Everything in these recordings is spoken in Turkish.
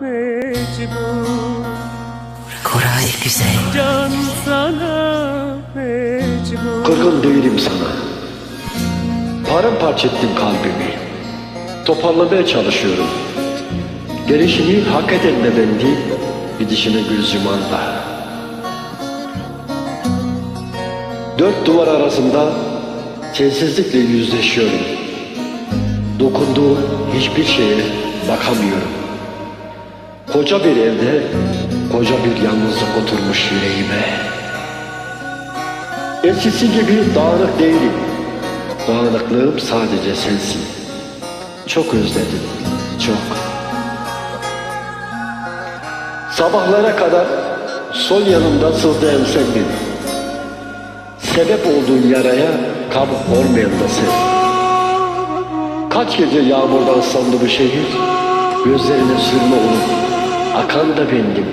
mecbur Koray Güzel. Can sana mecbur. Kırgın değilim sana. Paramparça ettin kalbimi. Toparlamaya çalışıyorum. Gelişini hak eden de ben değil Gidişine gülzüman da. Dört duvar arasında Sensizlikle yüzleşiyorum. Dokunduğum hiçbir şeye bakamıyorum. Koca bir evde, koca bir yalnızlık oturmuş yüreğime. Eskisi gibi dağınık değilim. Dağınıklığım sadece sensin. Çok özledim, çok. Sabahlara kadar sol yanımda sızlayan sendin. Sebep olduğun yaraya kabuk olmayan da sen. Kaç gece yağmurdan ıslandı bu şehir. Gözlerine sürme olup akan da bendim.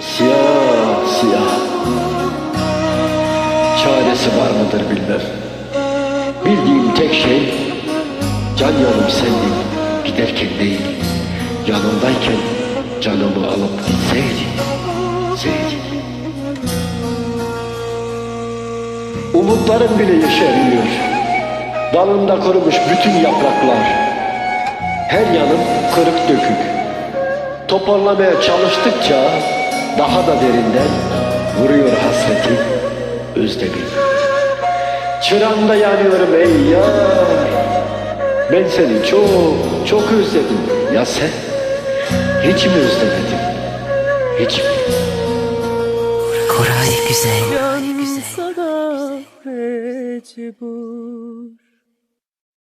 Siyah siyah. Çaresi var mıdır bilmem. Bildiğim tek şey can yanım sendin giderken değil. Yanımdayken canımı alıp gitseydin. Seydin. Umutlarım bile yeşeriyor. Dalında kurumuş bütün yapraklar. Her yanım kırık dökük. Toparlamaya çalıştıkça daha da derinden vuruyor hasretim, özlemim. Çırağında yanıyorum ey yar. Ben seni çok çok özledim. Ya sen? Hiç mi özlemedin? Hiç mi? Koray güzel. Can sana mecbur